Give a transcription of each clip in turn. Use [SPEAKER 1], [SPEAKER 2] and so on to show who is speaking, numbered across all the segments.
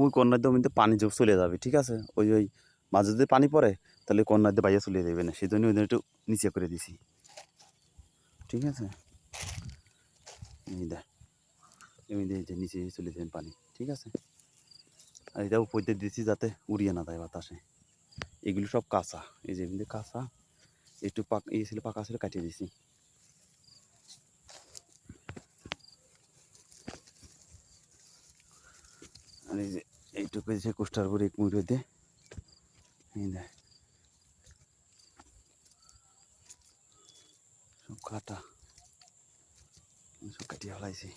[SPEAKER 1] ওই কন্যার জমিতে পানি যোগ চলে যাবে, ঠিক আছে? ওই ওই মাঝে যদি পানি পড়ে, তাহলে কন্যার দিয়ে বাইরে চলে যাবে না, সেই জন্য ওই একটু নিচে করে দিছি। ঠিক আছে? যে নিচে চলে যাবেন পানি, ঠিক আছে? আর এটা উপর দিয়ে দিচ্ছি যাতে উড়িয়ে না দেয় বাতাসে। এগুলো সব কাঁচা, এই যে এমনি কাঁচা, একটু পাক, এই ছিল পাকা ছিল, কাটিয়ে দিছি। আর এই যে এইটুকু যে কোষ্টার উপরে এক মুড়ে দে। এই দেখ সব কাটা। সব কাটিয়ে ফেলাইছি।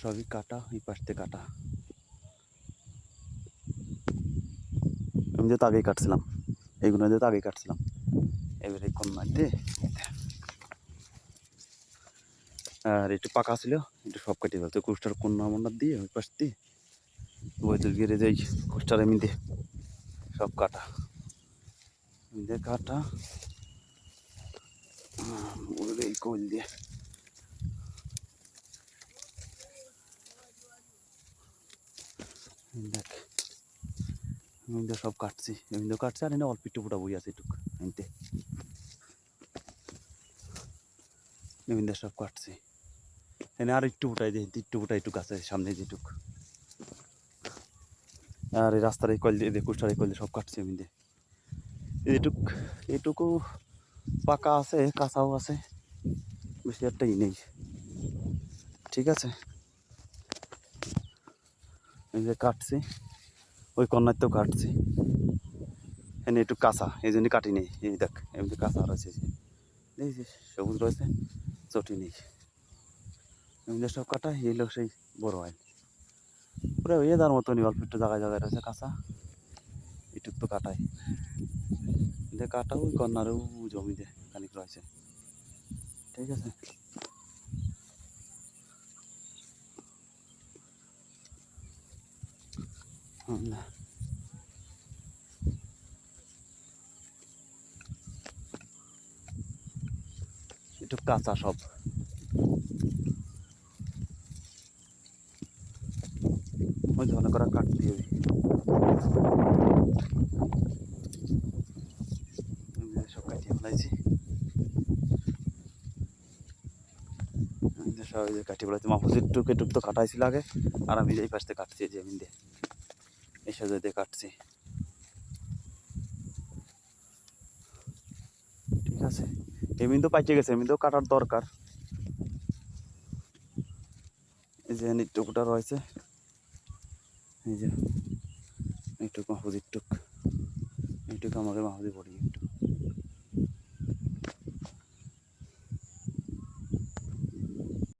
[SPEAKER 1] সবই কাটা ওই পাশ কাটা। আমি যেহেতু আগেই কাটছিলাম, এইগুলো যেহেতু আগেই কাটছিলাম। এবারে কন্যা দিয়ে আর একটু পাকা ছিল, একটু সব কাটিয়ে ফেলতে কোষ্টার কন্যা মন্ডা দিয়ে ওই পাশ দিয়ে। দূর গিয়ে যাই কোষ্টার এমনি দিয়ে সব কাটা। এমনি দিয়ে কাটা এই কোল দিয়ে। দেখ সব কাটছি। এমনি কাটছি আর এনে অল্প একটু ফুটা বই আছে এটুক এমনিতে এমনি সব কাটছি। এনে আর একটু ফুটাই দিয়ে একটু ফুটাই একটু আছে সামনে যেটুক। আর এই রাস্তার এই কল দিয়ে দিয়ে কুষ্টার এই কল দিয়ে সব কাটছি এমনি দিয়ে। এটুক, এটুকু পাকা আছে, কাঁচাও আছে, বেশি একটাই নেই। ঠিক আছে? এই যে কাটছি, ওই কন্যার তো কাটছি। এনে একটু কাঁচা, এই জন্য কাটি নেই। এই দেখ, এমনি কাঁচা রয়েছে যে। সবুজ রয়েছে, চটি নেই। এমনি সব কাটা, এই লোক সেই বড় হয় পুরো হয়ে যাওয়ার মতনই অল্প একটু জায়গায় জায়গায় রয়েছে কাঁচা। এটুক তো কাটাই দে কাটা ওই কর্নারেও জমি দে, খানিক রয়েছে। ঠিক আছে? না। একটু কাঁচা সব। ওই ধরনের করা কাটতে হবে সব কাটিয়ে ফেলাইছি সব যে কাটিয়ে ফেলাইছি মাহফুজের টুকে টুক তো কাটাইছিল আগে আর আমি এই পাশ থেকে কাটছি আমি দিয়ে এই সাজে দিয়ে কাটছি ঠিক আছে এমনি তো পাইতে গেছে এমনি তো কাটার দরকার এই যে নিটুকুটা রয়েছে এই যে একটু মাহফুজির টুক এইটুকু আমাকে মাহফুজি পড়ি একটু।